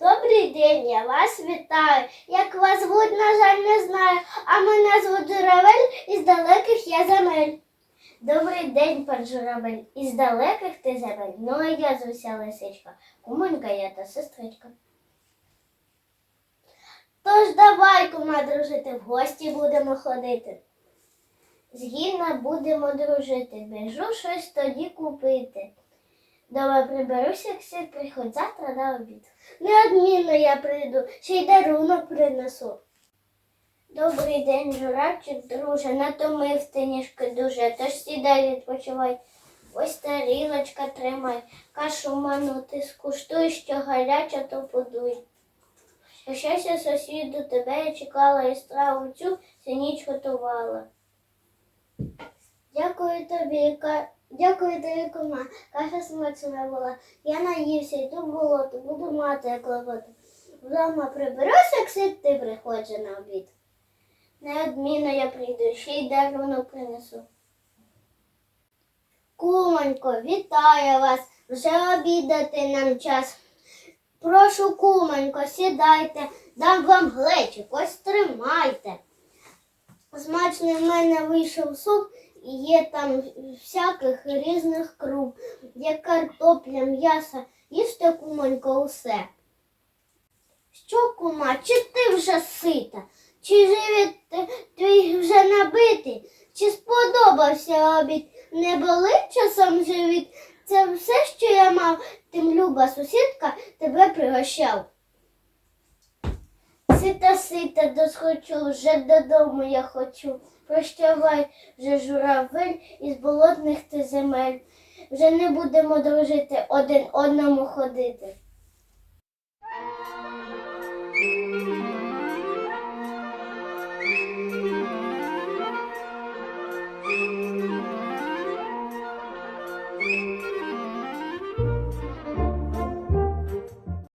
Добрий день, я вас вітаю. Як вас звуть, на жаль, не знаю, а мене звуть Журавель із далеких я земель. Добрий день, пан Журавель, із далеких ти земель. Ну, а я звуся лисичка, кумонька я та сестричка. Тож давай, кума, дружити, в гості будемо ходити. Згідно будемо дружити, біжу щось тоді купити. Дома приберуся, як слід приходь завтра на обід. Неодмінно я прийду, ще й дарунок принесу. Добрий день, журавчик, друже, натомив ти ніжки дуже, тож сідай відпочивай. Ось тарілочка тримай, кашу ману ти скуштуй, що гаряча, то подуй. Щастя сусіду, тебе я чекала і страву цю всю ніч готувала. Дякую тобі, ка... дякую тобі, кума. Каша смачна була. Я наївся, йду в болото, буду мати клопоту. Вдома приберуся, як слід ти приходжу на обід. Неодмінно я прийду, ще й дарунок принесу. Кумонько, вітаю вас. Вже обідати нам час. Прошу, кумонько, сідайте, дам вам глечик, ось тримайте. Смачний в мене вийшов суп, є там всяких різних круп, є картопля, м'ясо, їжте, кумонько, усе. Що, кума, чи ти вже сита? Чи живіт твій вже набитий? Чи сподобався обід? Не болить часом живіт? Це все, що я мав, тим люба сусідка тебе пригощав. Сита, сита, досхочу, вже додому я хочу. Прощавай, вже журавель із болотних ти земель. Вже не будемо дружити, один одному ходити.